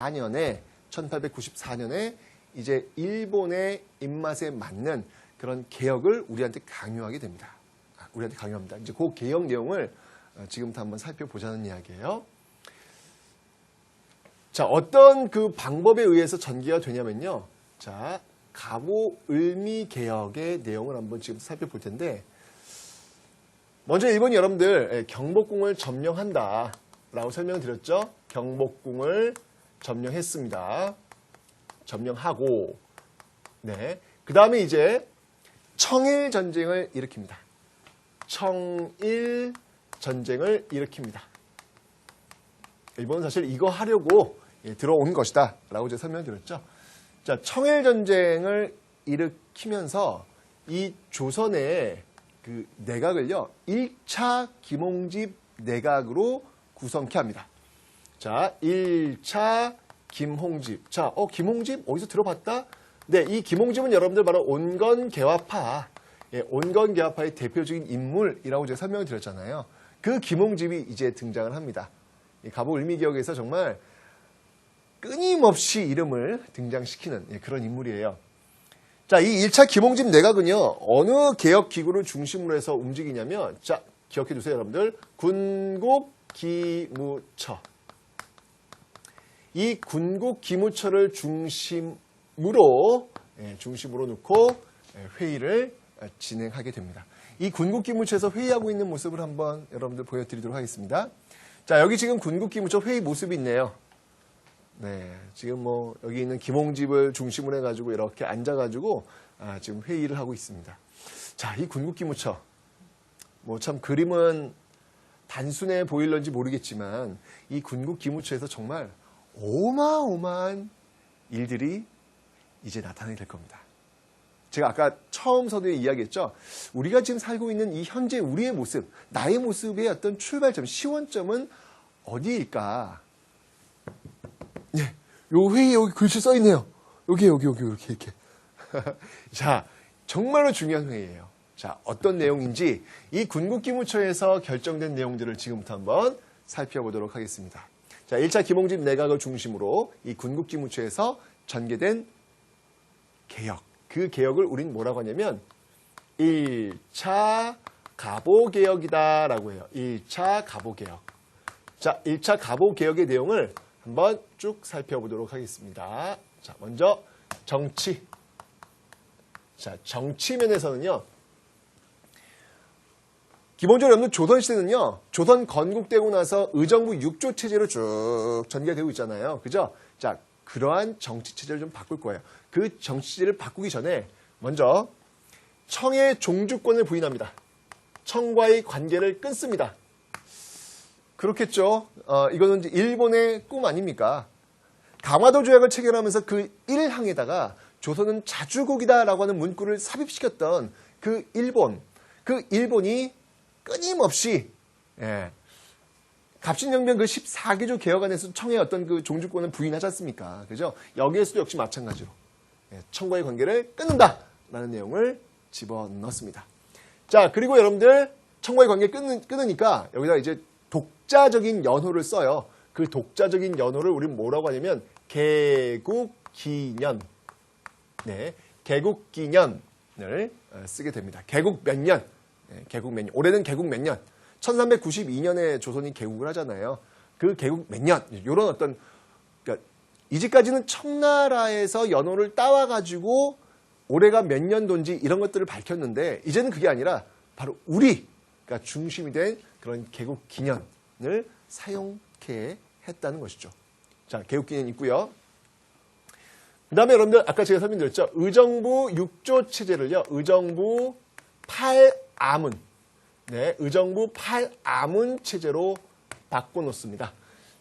1894년에 1894년에 이제 일본의 입맛에 맞는 그런 개혁을 우리한테 강요하게 됩니다. 아, 우리한테 강요합니다. 이제 그 개혁 내용을 어, 지금부터 한번 살펴보자는 이야기예요. 자, 어떤 그 방법에 의해서 전개가 되냐면요. 자, 가보 을미 개혁의 내용을 한번 지금 살펴볼 텐데, 먼저 일본 여러분들 예, 경복궁을 점령한다. 라고 설명드렸죠. 경복궁을 점령했습니다. 점령하고, 네. 그 다음에 이제 청일 전쟁을 일으킵니다. 청일 전쟁을 일으킵니다. 일본은 사실 이거 하려고 예, 들어온 것이다. 라고 제가 설명드렸죠. 자, 청일 전쟁을 일으키면서 이 조선의 그 내각을요, 1차 김홍집 내각으로 구성케 합니다. 자, 1차 김홍집. 자, 어, 김홍집 어디서 들어봤다? 네, 이 김홍집은 여러분들 바로 온건 개화파, 예, 온건 개화파의 대표적인 인물이라고 제가 설명을 드렸잖아요. 그 김홍집이 이제 등장을 합니다. 이 가보 을미기역에서 정말 끊임없이 이름을 등장시키는 예, 그런 인물이에요. 자, 이 1차 김홍집 내각은요, 어느 개혁기구를 중심으로 해서 움직이냐면, 자, 기억해 두세요, 여러분들. 군국기무처. 이 군국기무처를 중심으로, 예, 중심으로 놓고 예, 회의를 어, 진행하게 됩니다. 이 군국 기무처에서 회의하고 있는 모습을 한번 여러분들 보여드리도록 하겠습니다. 자, 여기 지금 군국 기무처 회의 모습이 있네요. 네, 지금 뭐 여기 있는 김홍집을 중심으로 해가지고 이렇게 앉아가지고 아, 지금 회의를 하고 있습니다. 자, 이 군국 기무처 뭐 참 그림은 단순해 보일런지 모르겠지만 이 군국 기무처에서 정말 어마어마한 일들이 이제 나타나게 될 겁니다. 제가 아까 처음 서두에 이야기했죠. 우리가 지금 살고 있는 이 현재 우리의 모습, 나의 모습의 어떤 출발점, 시원점은 어디일까? 예, 요 회의 여기 글씨 써 있네요. 여기 여기 여기 이렇게 이렇게. 자, 정말로 중요한 회의예요. 자, 어떤 내용인지 이 군국기무처에서 결정된 내용들을 지금부터 한번 살펴보도록 하겠습니다. 자, 1차 김홍집 내각을 중심으로 이 군국기무처에서 전개된 개혁. 그 개혁을 우리는 뭐라고 하냐면 1차 가보개혁이다라고 해요. 1차 가보개혁. 자, 1차 가보개혁의 내용을 한번 쭉 살펴보도록 하겠습니다. 자, 먼저 정치. 자, 정치 면에서는요. 기본적으로 여러분 조선시대는요. 조선 건국되고 나서 의정부 6조 체제로 쭉 전개되고 있잖아요. 그죠? 자, 그러한 정치 체제를 좀 바꿀 거예요. 그 정치 체제를 바꾸기 전에 먼저 청의 종주권을 부인합니다. 청과의 관계를 끊습니다. 그렇겠죠. 어, 이거는 일본의 꿈 아닙니까? 강화도 조약을 체결하면서 그 일항에다가 조선은 자주국이다라고 하는 문구를 삽입시켰던 그 일본, 그 일본이 끊임없이 예, 갑신정변 그 14개조 개혁안에서 청의 어떤 그 종주권을 부인하지 않습니까? 그죠? 여기에서도 역시 마찬가지로 예, 청과의 관계를 끊는다라는 내용을 집어넣습니다. 자, 그리고 여러분들 청과의 관계 끊는, 끊으니까 여기다 이제 독자적인 연호를 써요. 그 독자적인 연호를 우리는 뭐라고 하냐면 개국기년. 네, 개국기년을 어, 쓰게 됩니다. 개국 몇 년? 네, 개국 몇 년? 올해는 개국 몇 년? 1392년에 조선이 개국을 하잖아요. 그 개국 몇 년? 이런 어떤 그러니까 이제까지는 청나라에서 연호를 따와가지고 올해가 몇 년도인지 이런 것들을 밝혔는데 이제는 그게 아니라 바로 우리가 중심이 된 그런 개국 기년을 사용케 했다는 것이죠. 자, 개국 기년 있고요. 그 다음에 여러분들 아까 제가 설명드렸죠. 의정부 6조 체제를요. 의정부 8 아문 네, 의정부 8아문 체제로 바꿔놓습니다.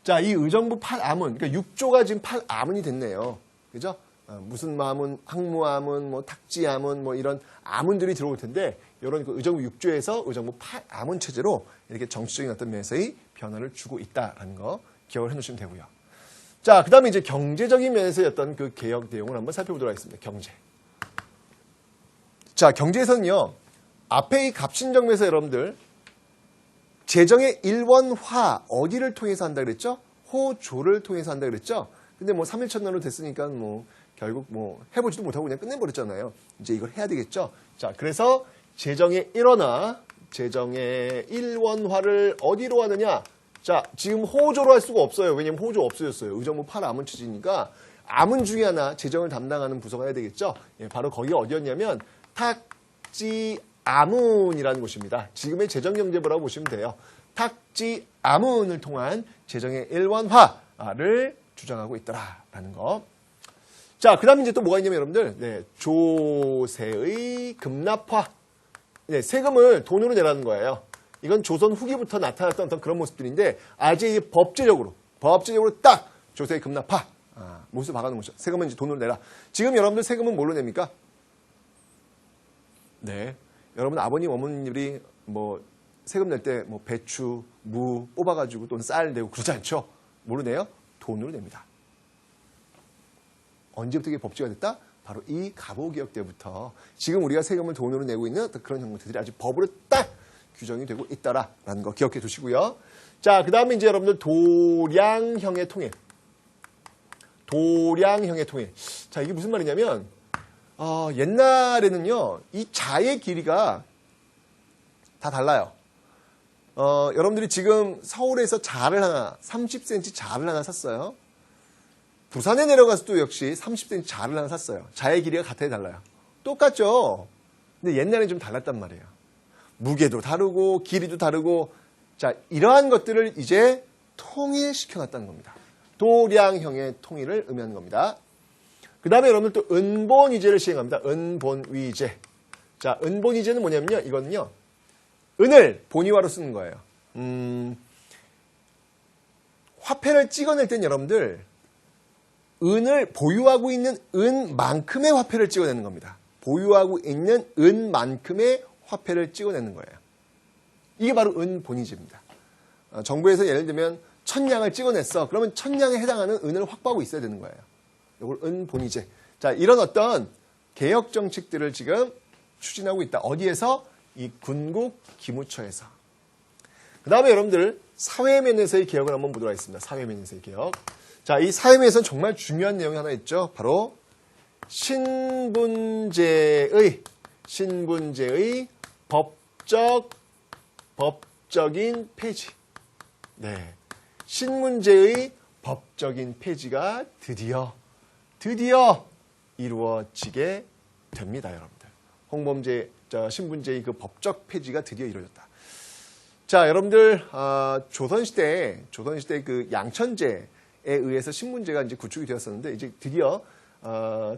자, 이 의정부 8아문 그러니까 6조가 지금 8아문이 됐네요. 그죠? 어, 무슨 마문, 항무아문, 뭐 탁지아문, 뭐 이런 아문들이 들어올 텐데 이런 그 의정부 6조에서 의정부 8아문 체제로 이렇게 정치적인 어떤 면에서의 변화를 주고 있다라는 거 기억을 해놓으시면 되고요. 자, 그 다음에 이제 경제적인 면에서의 어떤 그 개혁 내용을 한번 살펴보도록 하겠습니다. 경제. 자, 경제에서는요, 앞에 이 갑신정에서 여러분들, 재정의 일원화, 어디를 통해서 한다 그랬죠? 호조를 통해서 한다 그랬죠? 근데 뭐 3일 첫날로 됐으니까 뭐 결국 뭐 해보지도 못하고 그냥 끝내버렸잖아요. 이제 이걸 해야 되겠죠. 자, 그래서 재정의 일원화, 재정의 일원화를 어디로 하느냐? 자, 지금 호조로 할 수가 없어요. 왜냐면 호조 없어졌어요. 의정부 8 암은 취지니까 암은 중에 하나 재정을 담당하는 부서가 해야 되겠죠. 예, 바로 거기가 어디였냐면 탁지 아문이라는 곳입니다. 지금의 재정경제부라고 보시면 돼요. 탁지 아문을 통한 재정의 일원화를 주장하고 있더라라는 거. 자, 그 다음에 이제 또 뭐가 있냐면 여러분들, 네, 조세의 급납화. 네, 세금을 돈으로 내라는 거예요. 이건 조선 후기부터 나타났던 어떤 그런 모습들인데, 아직 법제적으로, 법제적으로 딱 조세의 급납화. 아, 모습을 박아놓은 거죠. 세금은 이제 돈으로 내라. 지금 여러분들 세금은 뭘로 냅니까? 네. 여러분 아버님, 어머님들이 뭐 세금 낼 때 뭐 배추, 무 뽑아가지고 또는 쌀 내고 그러지 않죠? 내요? 돈으로 냅니다. 언제부터 이게 법제가 됐다? 바로 이 갑오개혁 때부터 지금 우리가 세금을 돈으로 내고 있는 그런 형태들이 아주 법으로 딱 규정이 되고 있다라는 거 기억해 두시고요. 자, 그 다음에 이제 여러분들 도량형의 통일. 도량형의 통일. 자, 이게 무슨 말이냐면, 어, 옛날에는요, 이 자의 길이가 다 달라요. 어, 여러분들이 지금 서울에서 자를 하나, 30cm 자를 하나 샀어요. 부산에 내려가서도 역시 30cm 자를 하나 샀어요. 자의 길이가 같아야 달라요. 똑같죠? 근데 옛날엔 좀 달랐단 말이에요. 무게도 다르고, 길이도 다르고, 자, 이러한 것들을 이제 통일시켜 놨다는 겁니다. 도량형의 통일을 의미하는 겁니다. 그 다음에 여러분들 또 은본위제를 시행합니다. 은본위제. 자, 은본위제는 뭐냐면요. 이거는요. 은을 본위화로 쓰는 거예요. 음, 화폐를 찍어낼 땐 여러분들 은을 보유하고 있는 은만큼의 화폐를 찍어내는 겁니다. 보유하고 있는 은만큼의 화폐를 찍어내는 거예요. 이게 바로 은본위제입니다. 어, 정부에서 예를 들면 천냥을 찍어냈어. 그러면 천냥에 해당하는 은을 확보하고 있어야 되는 거예요. 이걸 은본위제. 자, 이런 어떤 개혁 정책들을 지금 추진하고 있다. 어디에서? 이 군국 기무처에서. 그 다음에 여러분들 사회면에서의 개혁을 한번 보도록 하겠습니다. 사회면에서의 개혁. 자, 이 사회면에서는 정말 중요한 내용이 하나 있죠. 바로 신분제의 신분제의 법적 법적인 폐지. 네. 신문제의 법적인 폐지가 드디어 드디어 이루어지게 됩니다, 여러분들. 홍범죄 저 신분제의 그 법적 폐지가 드디어 이루어졌다. 자, 여러분들 어, 조선시대 조선시대 그 양천제에 의해서 신문제가 이제 구축이 되었었는데 이제 드디어 어,